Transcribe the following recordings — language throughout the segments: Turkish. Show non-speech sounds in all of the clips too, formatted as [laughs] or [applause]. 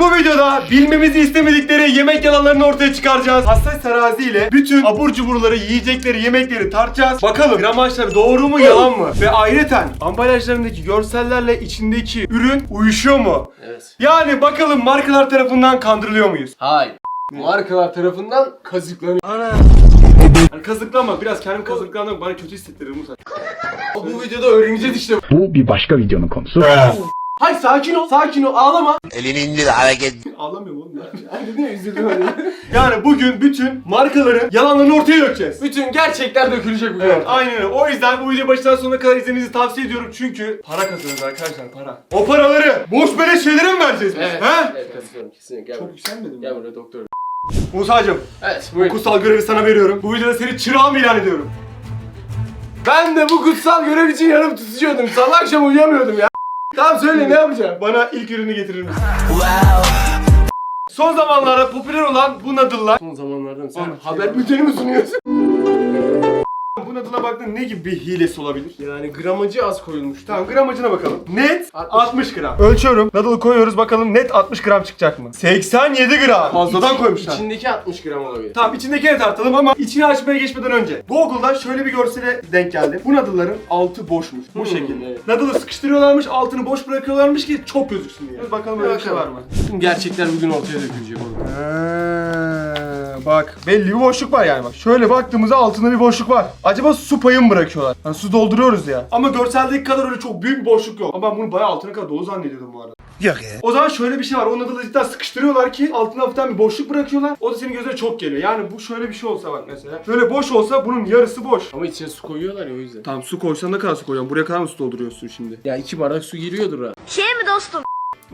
bu videoda bilmemizi istemedikleri yemek yalanlarını ortaya çıkaracağız. Hassas terazi ile bütün abur cuburları, yiyecekleri, yemekleri tartacağız. Bakalım gramajları doğru mu yalan mı? Ve ayrıca ambalajlarındaki görsellerle içindeki ürün uyuşuyor mu? Evet. Yani bakalım markalar tarafından kandırılıyor muyuz? Hayır. Markalar tarafından kazıklanıyor. Yani kazıklanma biraz kendim kazıklandım bana kötü hissettirir Musa. Bu videoda öğreneceğiz işte. Bu bir başka videonun konusu. Hayır sakin ol, sakin ol, ağlama. Elini indir hareket. Ağlamıyorum oğlum ya. Ben dedim ya üzüldüm öyle. Yani bugün bütün markaların yalanlarını ortaya dökeceğiz. Bütün gerçekler dökülecek bugün. Evet aynen öyle. O yüzden bu videoyu baştan sonuna kadar izlemenizi tavsiye ediyorum. Çünkü para kazanıyoruz arkadaşlar para. O paraları boş beleş şeylere mi vereceğiz biz? Evet. He? Evet katılıyorum kesinlikle. Gel Çok buraya. yükselmedin mi? Gel buraya doktor. Musa'cım Evet bu buyur. kutsal görevi sana veriyorum. Bu videoda seni çırağım ilan ediyorum. Ben de bu kutsal görev için yanıp tutuşuyordum. Sabah akşam uyuyamıyordum ya. Tamam söyle ne yapacağım? Bana ilk ürünü getirir misin? Son zamanlarda popüler olan bu nadıllar. Son zamanlarda sen Oğlum, haber şey- bülteni mi sunuyorsun? Bu nadıla baktığında ne gibi bir hilesi olabilir? Yani gramajı az koyulmuş. Tamam gramajına bakalım. Net 60. 60 gram. Ölçüyorum. Nadılı koyuyoruz bakalım net 60 gram çıkacak mı? 87 gram. Fazladan İçi- koymuşlar. İçindeki 60 gram olabilir. Tamam içindekini tartalım ama içini açmaya geçmeden önce Google'da şöyle bir görsele denk geldim. Bu nadılların altı boşmuş. Bu Hmm, şekilde. evet. Nadılı sıkıştırıyorlarmış, altını boş bırakıyorlarmış ki çok gözüksün diye. Bakalım öyle bir şey var mı? Gerçekler bugün ortaya dökülecek oğlum. Bak belli bir boşluk var yani bak. Şöyle baktığımızda altında bir boşluk var. Acaba su payı mı bırakıyorlar? Hani su dolduruyoruz ya. Ama görseldeki kadar öyle çok büyük bir boşluk yok. Ama ben bunu bayağı altına kadar dolu zannediyordum bu arada. Yok ya. O zaman şöyle bir şey var. Onun adı da cidden sıkıştırıyorlar ki altına hafiften bir boşluk bırakıyorlar. O da senin gözüne çok geliyor. Yani bu şöyle bir şey olsa bak mesela. Şöyle boş olsa bunun yarısı boş. Ama içine su koyuyorlar ya o yüzden. Tamam su koysan ne kadar su koyacaksın? Buraya kadar mı su dolduruyorsun şimdi? Ya iki bardak su giriyordur ha. Şey mi dostum?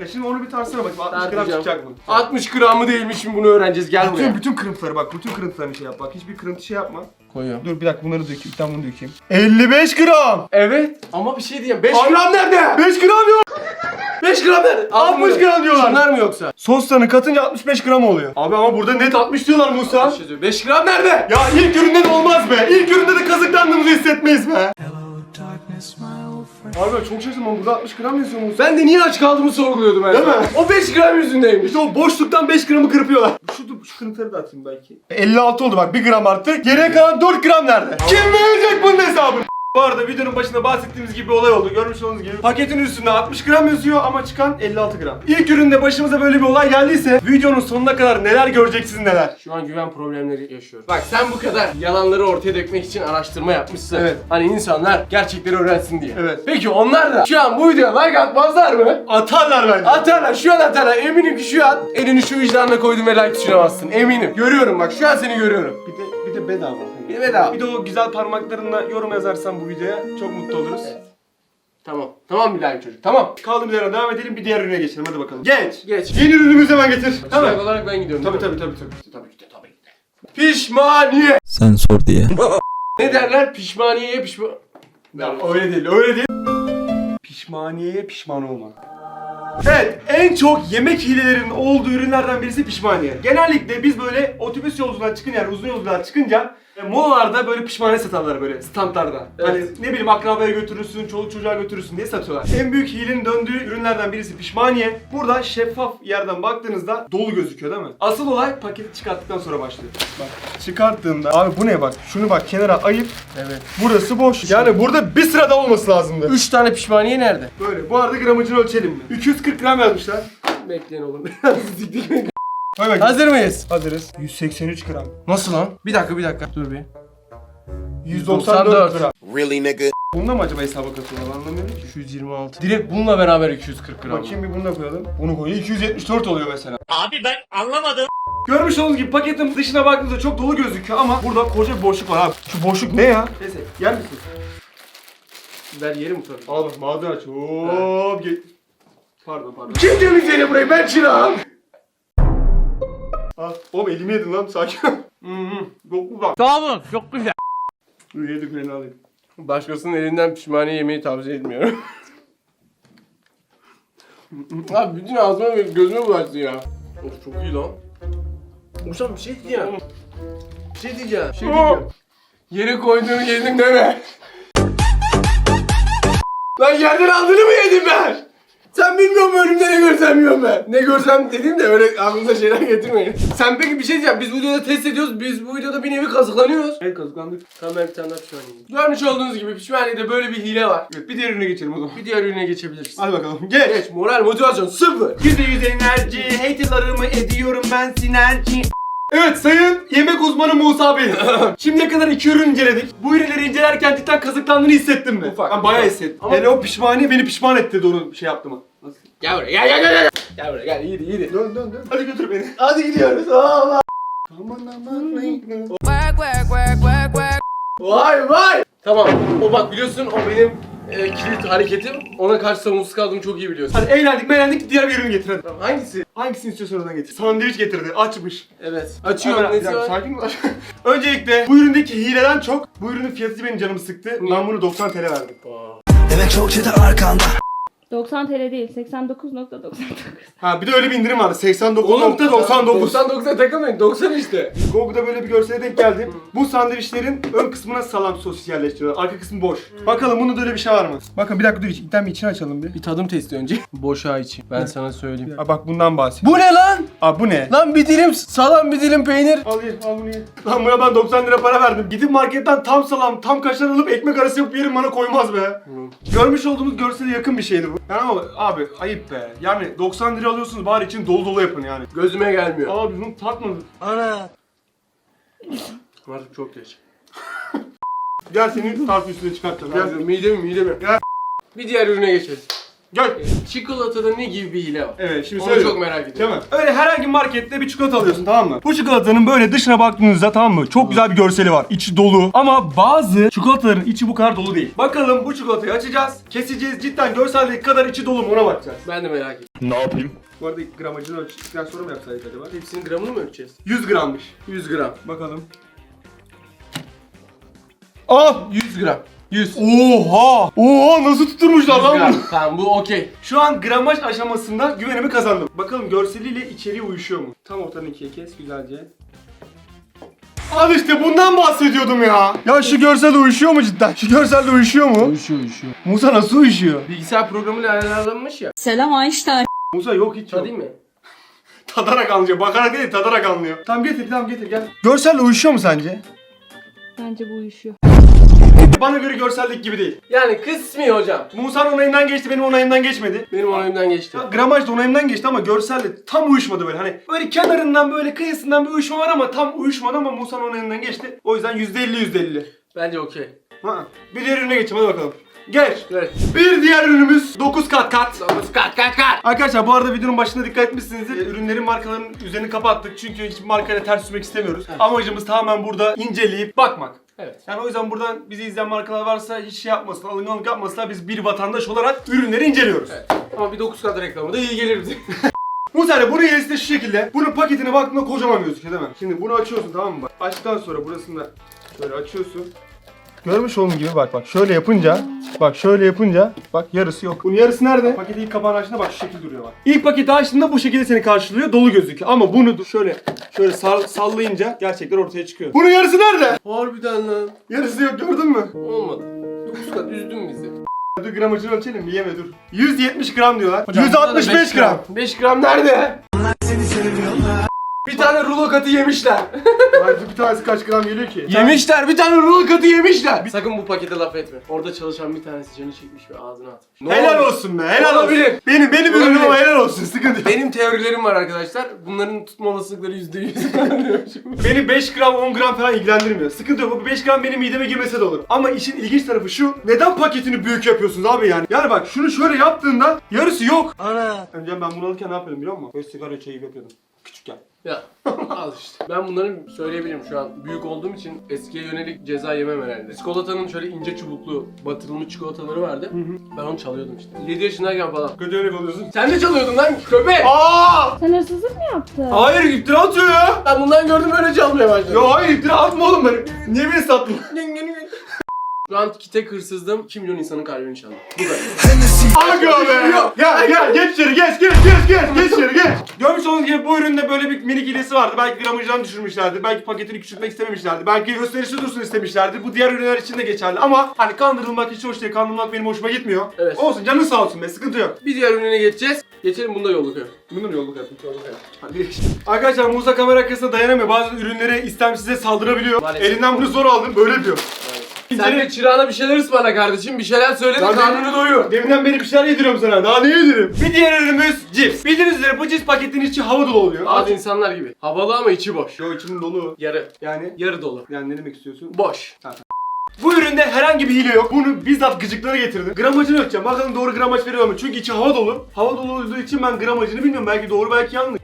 Ya şimdi onu bir tarsana bakayım. 60 gram Tartacağım. çıkacak mı? 60 gramı değilmiş şimdi bunu öğreneceğiz. Gel buraya. Bütün, bütün kırıntıları bak. Bütün kırıntılarını şey yap bak. Hiçbir kırıntı şey yapma. Koyuyorum. Dur bir dakika bunları dökeyim. Bir tane bunu dökeyim. 55 gram. Evet ama bir şey diyeyim. 5 Ay- gram nerede? 5 gram yok. 5 gram nerede? 60 gram diyorlar. Şunlar mı yoksa? Soslarını katınca 65 gram oluyor. Abi ama burada net 60 diyorlar Musa. 5 gram nerede? Ya ilk üründe de olmaz be. İlk üründe de kazıklandığımızı hissetmeyiz be. Abi ben çok şaşırdım ama burada 60 gram yazıyor Musa. Ben de niye aç kaldığımı sorguluyordum ben. Değil mi? O 5 gram yüzündeymiş. İşte o boşluktan 5 gramı kırpıyorlar. Şu, şu kırıntıları da atayım belki. 56 oldu bak 1 gram arttı. Geriye kalan 4 gram nerede? Kim verecek bunun hesabını? Bu arada videonun başında bahsettiğimiz gibi bir olay oldu. Görmüş olduğunuz gibi paketin üstünde 60 gram yazıyor ama çıkan 56 gram. İlk üründe başımıza böyle bir olay geldiyse videonun sonuna kadar neler göreceksiniz neler. Şu an güven problemleri yaşıyorum. Bak sen bu kadar yalanları ortaya dökmek için araştırma yapmışsın. Evet. Hani insanlar gerçekleri öğrensin diye. Evet. Peki onlar da şu an bu videoya like atmazlar mı? Atarlar bence. Atarlar şu an atarlar. Eminim ki şu an elini şu vicdanına koydun ve like bastın. Eminim. Görüyorum bak şu an seni görüyorum. Bir de, bir de bedava. Bir de bedava. Bir de o güzel parmaklarınla yorum yazarsan bu videoya çok mutlu oluruz. Tamam. Tamam Bilal çocuk. Tamam. Kaldığımız yerden devam edelim bir diğer ürüne geçelim hadi bakalım. Geç. Geç. Yeni ürünümüzü hemen getir. Tamam. Hemen. olarak ben gidiyorum. Tabii değil mi? tabii tabii tabii. Tabii ki de tabii ki de. Pişmaniye. Sen sor diye. [laughs] Ne derler? Pişmaniyeye pişman... Ya öyle değil, öyle değil. Pişmaniyeye pişman olma. Evet, en çok yemek hilelerinin olduğu ürünlerden birisi pişmaniye. Genellikle biz böyle otobüs yolculuğuna çıkınca yani uzun yolculuğa çıkınca e, molalarda böyle pişmaniye satarlar böyle standlarda. Hani Evet. ne bileyim akrabaya götürürsün, çoluk çocuğa götürürsün diye satıyorlar. En büyük hilenin döndüğü ürünlerden birisi pişmaniye. Burada şeffaf yerden baktığınızda dolu gözüküyor değil mi? Asıl olay paketi çıkarttıktan sonra başlıyor. Bak çıkarttığında abi bu ne bak şunu bak kenara ayıp Evet. Burası boş. Yani burada bir sırada olması lazımdı. 3 tane pişmaniye nerede? Böyle. Bu arada gramajını ölçelim mi? 240 gram yazmışlar. Bekleyin oğlum. [laughs] bakayım. Hazır mıyız? Hazırız. 183 gram. Nasıl lan? Bir dakika bir dakika. Dur bir. 194 gram. Really nigga? Bununla mı acaba hesaba katıyorlar anlamıyorum ki. 226. Direkt bununla beraber 240 gram. Bakayım bir bunu da koyalım. Bunu koy. 274 oluyor mesela. Abi ben anlamadım. Görmüş olduğunuz gibi paketin dışına baktığınızda çok dolu gözüküyor ama burada koca bir boşluk var abi. Şu boşluk ne ya? Neyse yer misin? Ver yerim tabii. Al bak mağdur aç. Hop gel. Pardon pardon. Kim temizledi burayı? Ben çırağım. Al. Oğlum elimi yedin lan sakin ol. Hı hı. Çok güzel. Tamam çok güzel. Dur yedik beni alayım. Başkasının elinden pişmaniye yemeyi tavsiye etmiyorum. [laughs] Abi bütün ağzıma ve gözüme bulaştı ya. Of çok iyi lan. Hocam bir şey diyeceğim. Bir şey diyeceğim. Bir şey diyeceğim. Yere koyduğunu yedim deme. Lan yerden aldığını mı yedim ben? Sen bilmiyor musun önümde ne görsem yiyorum ben. Ne görsem dediğim de öyle aklınıza şeyler getirmeyin. Sen peki bir şey diyeceğim. Biz bu videoda test ediyoruz. Biz bu videoda bir nevi kazıklanıyoruz. Evet kazıklandık. Tamam ben bir tane daha pişman yiyeyim. Görmüş olduğunuz gibi pişmaniyede böyle bir hile var. Evet bir diğer ürüne geçelim o zaman. Bir diğer ürüne geçebiliriz. Hadi bakalım. Geç. Geç moral motivasyon sıfır. %100 enerji, haterlarımı ediyorum ben sinerji. Evet sayın yemek uzmanı Musa Bey. [laughs] Şimdiye kadar iki ürün inceledik. Bu ürünleri incelerken cidden kazıklandığını hissettin mi? Ufak, Ben bayağı ufak. hissettim. Ama- Hele o pişmaniye beni pişman etti doğru şey yaptı mı? Nasıl? Gel buraya gel gel gel gel. Gel buraya gel iyiydi iyiydi. Dön dön dön. Hadi götür beni. [laughs] Hadi gidiyoruz. Allah. Aman aman. [laughs] Work, work, work, work, work. Vay vay. Tamam. O bak biliyorsun o benim e, kilit hareketim. Ona karşı savunmasız kaldığımı çok iyi biliyorsun. Hadi eğlendik meğlendik diğer bir ürün getir hadi. Tamam, hangisi? Hangisini istiyorsan oradan getir. Sandviç getirdi açmış. Evet. Açıyorum. Hemen- bir Nesi dakika, var? Sakin ol. [laughs] Öncelikle bu üründeki hileden çok bu ürünün fiyatı benim canımı sıktı. Ben bunu 90 TL verdim. Demek çok çete arkanda 90 TL değil 89.99. Ha bir de öyle bir indirim vardı. Oğlum 89.99. 99'a takılmayın. 90 işte. Google'da böyle bir görsele denk geldim. Bu sandviçlerin ön kısmına salam sosis yerleştiriyorlar. Arka kısmı boş. Bakalım bunda da öyle bir şey var mı? Bakın bir dakika dur. İlkten bir içini açalım bir. Bir tadım testi önce. [laughs] Boşa içi. Ben sana söyleyeyim. Aa, bak bundan bahsediyor. Bu ne lan? Aa bu ne? Lan bir dilim salam bir dilim peynir. Al ye, al bunu ye. Lan buna ben 90 lira para verdim. Gidip marketten tam salam, tam kaşar alıp ekmek arası yapıp yerim bana koymaz be. Görmüş olduğumuz görsele yakın bir şeydi bu. Yani ama abi ayıp be. Yani 90 lira alıyorsunuz bari için dolu dolu yapın yani. Gözüme gelmiyor. Abi bunu tatmadın. Artık çok geç. [laughs] Gel seni tartı üstüne çıkartacağım. Gel Gel. midemi midemi. Gel. Bir diğer ürüne geçelim. Gel. Çikolatada ne gibi bir hile var? Evet şimdi Onu söylüyorum. çok merak ediyorum. Mi? Öyle herhangi bir markette bir çikolata alıyorsun tamam mı? Bu çikolatanın böyle dışına baktığınızda tamam mı? Çok güzel bir görseli var. İçi dolu. Ama bazı çikolataların içi bu kadar dolu değil. Bakalım bu çikolatayı açacağız. Keseceğiz. Cidden görseldeki kadar içi dolu mu ona bakacağız. Ben de merak ettim. Ne yapayım? Bu arada gramajını ölçtükten sonra mı yapsaydık acaba? Hepsinin gramını mı ölçeceğiz? 100 grammış. 100 gram. Bakalım. Aa! 100 gram. 100. Oha! Oha nasıl tutturmuşlar lan bunu? Tamam bu okey. Şu an gramaj aşamasında güvenimi kazandım. Bakalım görseliyle içeriği uyuşuyor mu? Tam ortadan ikiye kes güzelce. Al işte bundan bahsediyordum ya. Ya şu görsel uyuşuyor mu cidden? Şu görselde uyuşuyor mu? Uyuşuyor uyuşuyor. Musa nasıl uyuşuyor? Bilgisayar programıyla ayarlanmış ya. Selam Einstein. Musa yok hiç yok. Değil mi? [laughs] Tadarak anlıyor. Bakarak değil tadarak anlıyor. Tamam getir tamam getir gel. Görselle uyuşuyor mu sence? Bence bu uyuşuyor. Bana göre görsellik gibi değil. Yani kısmi hocam. Musa'nın onayından geçti benim onayımdan geçmedi. Benim onayımdan geçti. Ya, Gramaj da onayımdan geçti ama görselle tam uyuşmadı böyle. Hani böyle kenarından böyle kıyısından bir uyuşma var ama tam uyuşmadı ama Musa'nın onayından geçti. O yüzden %50 %50. Bence okey. Ha. Bir diğer ürüne geçelim hadi bakalım. Geç. Evet. Bir diğer ürünümüz 9 kat kat. Kat kat kat. Arkadaşlar bu arada videonun başında dikkat etmişsinizdir. Ürünlerin markalarının üzerini kapattık çünkü hiçbir markayla ters düşmek istemiyoruz. Amacımız tamamen burada inceleyip bakmak. Evet. Yani o yüzden buradan bizi izleyen markalar varsa hiç şey yapmasınlar, alınganlık yapmasınlar. Biz bir vatandaş olarak ürünleri inceliyoruz. Evet. Ama bir 9 kat reklamı da iyi gelir bize. [laughs] Muhtemelen bunun yerisi de şu şekilde. Bunun paketine baktığında kocaman gözüküyor değil mi? Şimdi bunu açıyorsun tamam mı? Bak. Açtıktan sonra burasını da şöyle açıyorsun. Görmüş olduğun gibi bak bak şöyle yapınca bak şöyle yapınca bak yarısı yok. Bunun yarısı nerede? Paketi ilk kapağını açtığında bak şu şekil duruyor bak. İlk paketi açtığında bu şekilde seni karşılıyor dolu gözüküyor ama bunu şöyle şöyle sall- sallayınca gerçekler ortaya çıkıyor. Bunun yarısı nerede? Harbiden lan. Yarısı yok gördün mü? Olmadı. 9 kat üzdün bizi. Dur gramajını ölçelim mi? Yeme dur. 170 gram diyorlar. Hocam, burada da 165 beş gram. 5 gram nerede? Bir tane rulo katı yemişler. [laughs] Ay bir tanesi kaç gram geliyor ki? yemişler bir tane rulo katı yemişler. Sakın bu pakete laf etme. Orada çalışan bir tanesi canı çekmiş ve ağzına atmış. Ne Helal oldu? olsun be, helal Olabilir. olsun. Benim benim Olabilir. ürünüm ama helal olsun. Sıkıntı yok. Benim teorilerim var arkadaşlar. Bunların tutma olasılıkları %100. [laughs] Beni 5 gram 10 gram falan ilgilendirmiyor. Sıkıntı yok. Bu 5 gram benim mideme girmese de olur. Ama işin ilginç tarafı şu. Neden paketini büyük yapıyorsunuz abi yani? Yani bak şunu şöyle yaptığında yarısı yok. Ana. Önce ben bunu alırken ne yapıyordum biliyor musun? Böyle sigara çayı yapıyordum. Küçükken. ya al işte. Ben bunların söyleyebilirim şu an. Büyük olduğum için eskiye yönelik ceza yemem herhalde. Çikolatanın şöyle ince çubuklu batırılmış çikolataları vardı. Ben onu çalıyordum işte. 7 yaşındayken falan. Kötü örnek oluyorsun. Sen de çalıyordun lan köpek. Aa! Sen hırsızlık mı yaptın? Hayır iftira atıyor ya. Ben bundan gördüm öyle çalmaya başladım. Ya hayır iftira atma oğlum ben. Niye beni sattın? Şu an tek hırsızlığım 2 milyon insanın kalbini çaldım. Bu kadar. Aga be. Gel gel geç içeri geç geç geç geç geç içeri geç. Görmüş olduğunuz gibi bu üründe böyle bir minik hilesi vardı. Belki gramajdan düşürmüşlerdi. Belki paketini küçültmek istememişlerdi. Belki gösterişli dursun istemişlerdi. Bu diğer ürünler için de geçerli. Ama hani kandırılmak hiç hoş değil. Kandırılmak benim hoşuma gitmiyor. Evet. Olsun canın sağ olsun be. Sıkıntı yok. Bir diğer ürüne geçeceğiz. Geçelim bunda yolluk yok. Bunun yolluk yapın. Hadi. Arkadaşlar Musa kamera arkasına dayanamıyor. Bazı ürünlere istemsize saldırabiliyor. Maalesef. Elinden bunu zor aldım. Böyle yapıyor. Sen de çırağına bir şeyler ısmarla kardeşim. Bir şeyler söyle de karnını doyur. Deminden beri bir şeyler yediriyorum sana. Daha ne yedirim? Bir diğer ürünümüz cips. Bildiğiniz üzere bu cips paketinin içi hava dolu oluyor. Bazı insanlar gibi. Havalı ama içi boş. Yo içinin dolu. Yarı. Yani Yarı dolu. yani ne demek istiyorsun? Boş. Bu üründe herhangi bir hile yok. Bunu bizzat gıcıklara getirdim. Gramajını ölçeceğim. Bakalım doğru gramaj veriyor mu? Çünkü içi hava dolu. Hava dolu olduğu için ben gramajını bilmiyorum. Belki doğru belki yanlış.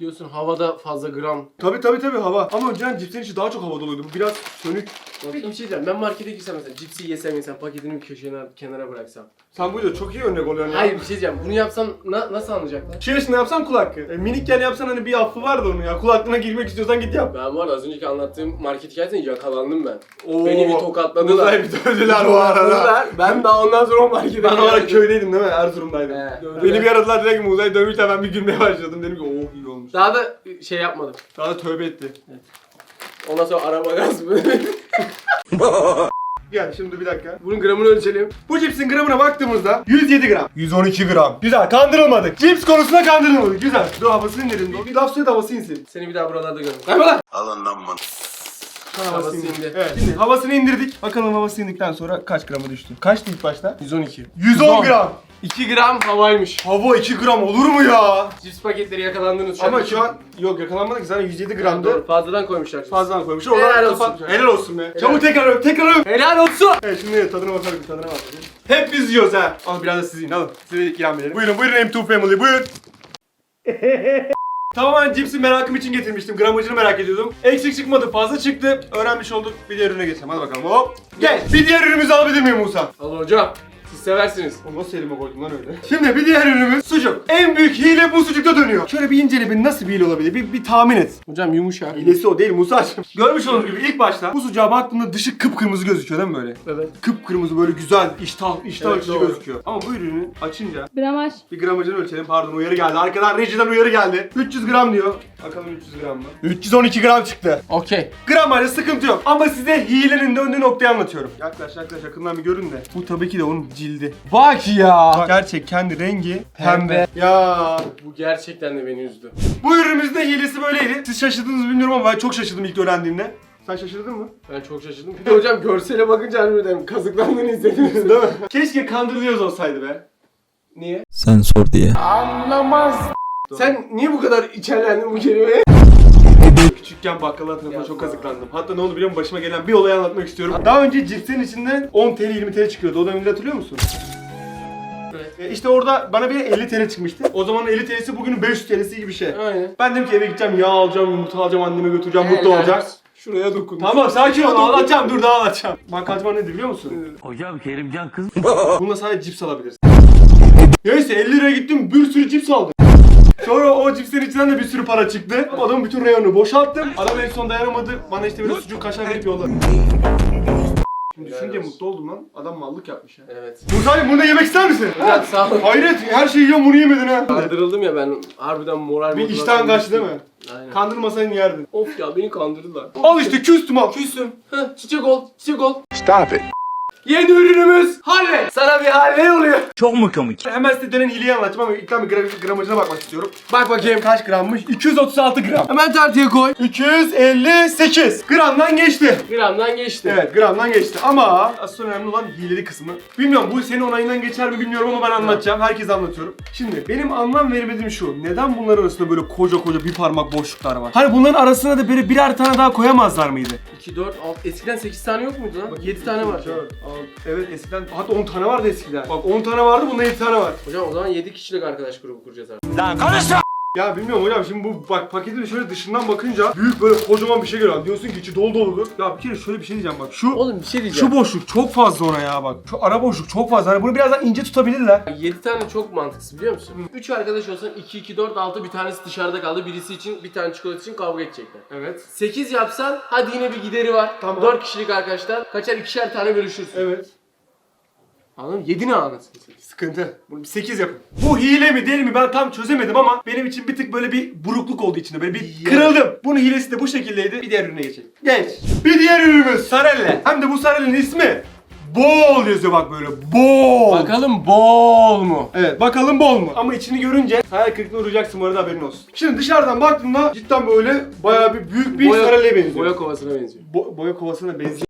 Diyorsun havada fazla gram. Tabi tabi tabi hava. Ama önceden cipsin içi daha çok hava doluydu. Bu biraz sönük. Peki bir şey diyeceğim. Ben markete girsem mesela cipsi yesem yesem paketini bir köşeye kenara bıraksam. Sen bu yüzden çok iyi örnek oluyorsun ya. Hayır bir şey diyeceğim. Bunu yapsam na- nasıl anlayacaklar? Şey yaşında yapsan kulak. E, minikken yapsan hani bir affı vardı onun ya. Kulaklığına girmek istiyorsan git yap. Ben var az önceki anlattığım market hikayesinde yakalandım ben. Oo. Beni bir tokatladılar. Uzay bir dövdüler bu arada. Tokatladılar. Ben daha ondan sonra o markete Ben o ara geldim. köydeydim değil mi? Erzurum'daydım. He. Beni bir aradılar direkt Uzay dövmüşler ben bir gülmeye başladım. Dedim ki oh iyi olmuş. Daha da şey yapmadım. Daha da tövbe etti. Ondan sonra araba gaz mı? [laughs] Gel şimdi bir dakika. Bunun gramını ölçelim. Bu cipsin gramına baktığımızda 107 gram. 112 gram. Güzel kandırılmadık. Cips konusunda kandırılmadık. Güzel. Dur havası indirin. Dur. Bir laf söyle havası insin. Seni bir daha buralarda görürüm. Kaybol lan! Havası, Havası indi. indi. Evet. Şimdi havasını indirdik. Bakalım havası indikten sonra kaç grama düştü? Kaçtı ilk başta? 112. 110 gram. 2 gram havaymış. Hava 2 gram olur mu ya? Cips paketleri yakalandınız şu Ama an. şu an yok yakalanmadık ki zaten 107 Doğru, gramdı. fazladan koymuşlar. Fazladan koymuşlar. Helal Helal olsun. olsun. Helal olsun be. Çabuk tekrar öp, tekrar öp. Helal olsun! Evet şimdi tadına bakalım, tadına bakalım. Hep biz yiyoruz ha. Al biraz da siz yiyin, alın. Size de ikram verelim. Buyurun, buyurun M2 Family, buyurun. [laughs] Tamamen cipsi merakım için getirmiştim. Gramajını merak ediyordum. Eksik çıkmadı, fazla çıktı. Öğrenmiş olduk. Bir diğer ürüne geçelim. Hadi bakalım. Hop. Gel. Bir diğer ürünümüzü alabilir miyim Musa? Al hocam. Siz seversiniz. O nasıl elime koydum lan öyle? [laughs] Şimdi bir diğer ürünümüz sucuk. En büyük hile bu sucukta dönüyor. Şöyle bir incele bir nasıl bir hile olabilir? Bir, bir tahmin et. Hocam yumuşak. Hilesi o değil Musa'cığım. [laughs] Görmüş olduğunuz gibi ilk başta bu sucuğa baktığımda dışı kıpkırmızı gözüküyor değil mi böyle? Evet. Kıpkırmızı böyle güzel iştah iştah Evet, açıcı doğru. gözüküyor. Ama bu ürünü açınca Gramaj. bir gramajını ölçelim. Pardon uyarı geldi. Arkadan rejiden uyarı geldi. 300 gram diyor. Bakalım 300 gram mı? 312 gram çıktı. Okey. Gramajda sıkıntı yok. Ama size hilenin döndüğü noktayı anlatıyorum. Yaklaş yaklaş yakından bir görün de. Bu tabii ki de onun cildi. Bak ya. Bak, gerçek kendi rengi Pembe. Ya Bu gerçekten de beni üzdü. bu ürünümüzde hilesi böyleydi. Siz şaşırdınız mı bilmiyorum ama ben çok şaşırdım ilk öğrendiğimde. Sen şaşırdın mı? Ben çok şaşırdım. Bir de hocam görsele bakınca harbiden kazıklandığını hissediniz. Değil mi? [laughs] Keşke kandırılıyoruz olsaydı be. Niye? Sen sor diye Anlamaz. Sen niye bu kadar içerlendin bu kelimeye? [laughs] Küçükken bakkala tarafına çok kazıklandım. Hatta ne oldu biliyor musun? Başıma gelen bir olayı anlatmak istiyorum. Daha önce cipslerin içinden 10 TL 20 TL çıkıyordu. O dönemde hatırlıyor musun? Evet. E işte orada bana bir 50 TL çıkmıştı. O zaman 50 TL'si bugünün 500 TL'si gibi bir şey. Aynen. Ben dedim ki eve gideceğim, yağ alacağım, yumurta alacağım, anneme götüreceğim, mutlu Helal. olacak. Şuraya dokun. Tamam sakin ol, ağlatacağım, dur daha ağlatacağım. Bakkalcı bana ne dedi biliyor musun? Hocam Kerimcan kız Bununla sadece cips alabilirsin. Neyse 50 liraya gittim, bir sürü cips aldım. Sonra o cipslerin içinden de bir sürü para çıktı. Adamın bütün reyonunu boşalttım. Adam en son dayanamadı. Bana işte böyle sucuk kaşar verip yolladı. Şimdi düşünce mutlu oldum lan. Adam mallık yapmış ya. Evet. Musa'yım bunu da yemek ister misin? Hocam sağ ol. Hayret her şeyi yiyorsun bunu yemedin ha. Kandırıldım ya ben harbiden moral Bir iştahın kaçtı değil mi? Aynen. Kandırmasaydın yerdin. Of ya beni kandırdılar. Al işte küstüm al. Küstüm. Heh, çiçek ol, çiçek ol. Stop it. Yeni ürünümüz Halle. Sana bir Halle oluyor. çok mu komik? Hemen size dönen hileyi anlatacağım ama ilk bir gram- gramajına bakmak istiyorum. Bak bakayım. Kaç grammış? 236 gram. Hemen tartıya koy. 258 gramdan geçti. Gramdan geçti. Evet gramdan geçti ama asıl önemli olan hileli kısmı. Bilmiyorum bu senin onayından geçer mi bilmiyorum ama ben anlatacağım. Herkese anlatıyorum. Şimdi benim anlam veremediğim şu. Neden bunların arasında böyle koca koca bir parmak boşluklar var? Hani bunların arasına da böyle birer tane daha koyamazlar mıydı? 2, 4, 6. Eskiden 8 tane yok muydu lan? 7 tane var. 4, 6, evet eskiden hatta 10 tane vardı eskiden. Bak 10 tane vardı bunda 7 tane var. Hocam o zaman 7 kişilik arkadaş grubu kuracağız artık. Ya bilmiyorum hocam şimdi bu bak paketin şöyle dışından bakınca büyük böyle kocaman bir şey görüyorsun. Diyorsun ki içi dolu doludur. Ya bir kere şöyle bir şey diyeceğim bak. Şu Oğlum bir şey diyeceğim. şu boşluk çok fazla ona ya bak. Şu ara boşluk çok fazla. Hani bunu biraz daha ince tutabilirler. 7 tane çok mantıksız biliyor musun? 3 arkadaş olsan 2, 2, 4, 6 bir tanesi dışarıda kaldı. Birisi için bir tane çikolata için kavga edecekler. Evet. 8 yapsan hadi yine bir gideri var. Tamam. 4 kişilik arkadaşlar. Kaçar ikişer tane bölüşürsün. Evet. Anladın mı? 7 ne anasını satayım. Sıkıntı. Bunu bir 8 yapın. Bu hile mi değil mi ben tam çözemedim ama benim için bir tık böyle bir burukluk oldu içinde. Böyle bir kırıldım. Bunun hilesi de bu şekildeydi. Bir diğer ürüne geçelim. Geç. Bir diğer ürünümüz Sarelle. Hem de bu Sarelle'nin ismi Bol yazıyor bak böyle. Bol. Bakalım bol mu? Evet bakalım bol mu? Ama içini görünce hayal kırıklığına uğrayacaksın bu arada haberin olsun. Şimdi dışarıdan baktığında cidden böyle bayağı bir büyük bir Sarelle'ye benziyor. Boya kovasına benziyor. Bo- boya kovasına benziyor.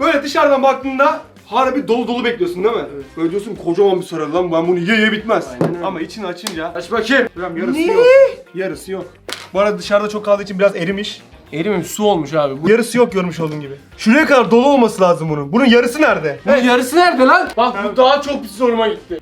Böyle dışarıdan baktığında harbi dolu dolu bekliyorsun değil mi? Evet. Böyle diyorsun kocaman bir sarı lan ben bunu ye ye bitmez. Aynen öyle. Ama içini açınca Aç bakayım. Hocam yarısı Ne? yok. Yarısı yok. Bu arada dışarıda çok kaldığı için biraz erimiş. Erimemiş su olmuş abi. Bu Yarısı yok görmüş olduğun gibi. Şuraya kadar dolu olması lazım bunun. Bunun yarısı nerede? Bunun yarısı nerede lan? Bak bu daha çok bir zoruma gitti.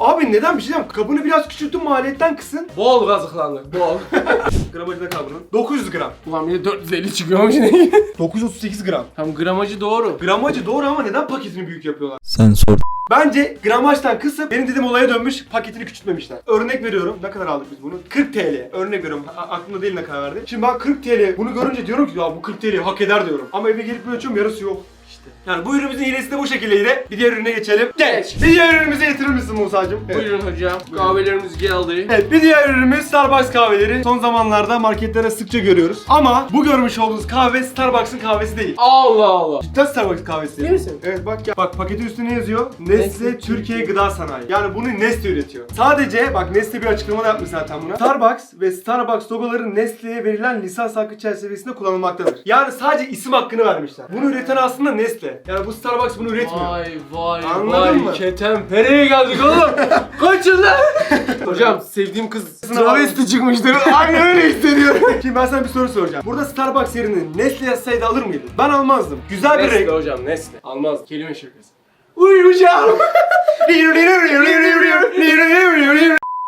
Abi neden bir şey diyeyim? Kabını biraz küçültün maliyetten kısın. Bol kazıklandık. Bol. [laughs] Gramajı da kal bunun. 900 gram. Ulan bir de 450 çıkıyormuş ne? [laughs] 938 gram. Tam gramajı doğru. Gramajı doğru ama neden paketini büyük yapıyorlar? Sen sor. Bence gramajdan kısıp benim dediğim olaya dönmüş paketini küçültmemişler. Örnek veriyorum. Ne kadar aldık biz bunu? 40 TL. Örnek veriyorum. A- aklımda değil ne kadar verdi. Şimdi ben 40 TL bunu görünce diyorum ki ya bu 40 TL hak eder diyorum. Ama eve gelip böyle açıyorum yarısı yok. İşte. Yani bu ürünümüzün hilesi de bu şekildeydi. Bir diğer ürüne geçelim. Geç. Bir diğer ürünümüze getirir misin Musa'cığım? Evet. Buyurun hocam. Kahvelerimiz geldi. Evet bir diğer ürünümüz Starbucks kahveleri. Son zamanlarda marketlere sıkça görüyoruz. Ama bu görmüş olduğunuz kahve Starbucks'ın kahvesi değil. Allah Allah. Cidden Starbucks kahvesi. Değil misin? Evet bak ya. Bak paketin üstüne ne yazıyor? Nestle, Nestle Türkiye Gıda Sanayi. Yani bunu Nestle üretiyor. Sadece bak Nestle bir açıklama da yapmış zaten buna. Starbucks ve Starbucks logoları Nestle'ye verilen lisans hakkı çerçevesinde kullanılmaktadır. Yani sadece isim hakkını vermişler. Bunu üreten aslında Nestle. Yani bu Starbucks bunu üretmiyor. Vay vay Anladın vay mı? ketenpereye geldik oğlum. [laughs] Kaçın lan. [laughs] Hocam sevdiğim kız travesti çıkmıştır. Aynı öyle hissediyorum. [laughs] Şimdi ben sana bir soru soracağım. Burada Starbucks yerine Nestle yazsaydı alır mıydın? Ben almazdım. Güzel bir Nesle renk. hocam Nesle. Almaz. Kelime şakası. Uyuyacağım.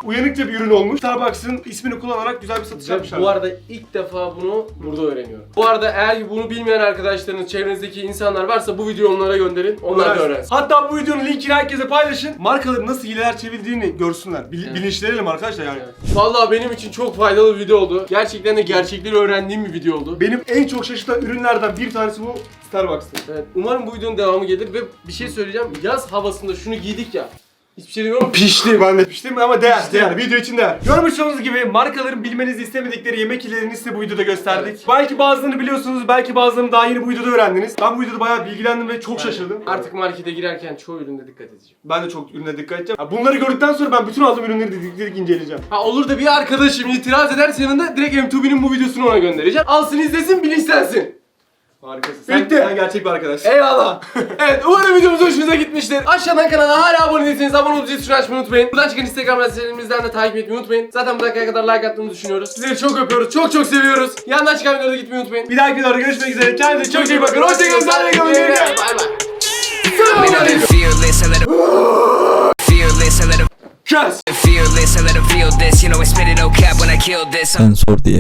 Uyanıkça bir ürün olmuş. Starbucks'ın ismini kullanarak güzel bir satış yapmışlar. Bu arada ilk defa bunu burada öğreniyorum. Bu arada eğer bunu bilmeyen arkadaşlarınız, çevrenizdeki insanlar varsa bu videoyu onlara gönderin. Onlar da öğrensin. Hatta bu videonun linkini herkese paylaşın. Markaların nasıl hileler çevirdiğini görsünler. Bil- Evet. Bilinçlenelim arkadaşlar yani. Vallahi benim için çok faydalı bir video oldu. Gerçekten de gerçekleri öğrendiğim bir video oldu. Benim en çok şaşırtan ürünlerden bir tanesi bu Starbucks'tı. Evet, umarım bu videonun devamı gelir ve bir şey söyleyeceğim. Yaz havasında şunu giydik ya. Hiçbir şey demiyorum. Pişti ben de piştim ama değer, değer. Video için değer. Görmüş olduğunuz gibi markaların bilmenizi istemedikleri yemek hilerini size bu videoda gösterdik. Evet. Belki bazılarını biliyorsunuz, belki bazılarını daha yeni bu videoda öğrendiniz. Ben bu videoda bayağı bilgilendim ve çok şaşırdım. Artık markete girerken çoğu üründe dikkat edeceğim. Ben de çok ürüne dikkat edeceğim. Bunları gördükten sonra ben bütün aldığım ürünleri de dik dik inceleyeceğim. Ha olur da bir arkadaşım itiraz ederse yanında direkt M2B'nin bu videosunu ona göndereceğim. Alsın izlesin bilinçlensin. Harikasın. Sen, Bitti. sen gerçek bir arkadaş. Eyvallah. [laughs] evet umarım videomuz hoşunuza gitmiştir. Aşağıdan kanala hala abone değilseniz abone olup zil açmayı unutmayın. Buradan çıkan Instagram mesajlarımızdan da takip etmeyi unutmayın. Zaten bu dakikaya kadar like attığımızı düşünüyoruz. Sizleri çok öpüyoruz. Çok çok seviyoruz. Yandan çıkan videoda gitmeyi unutmayın. Bir dahaki videoda görüşmek üzere. Kendinize çok iyi bakın. Hoşçakalın. Sağlıkla kalın. Bay bay. Fearless, I let 'em- [gasps] Fearless, I let 'em- Kes. Fearless, I let 'em feel this. You know I spit it no cap when I kill this. Sen sor diye.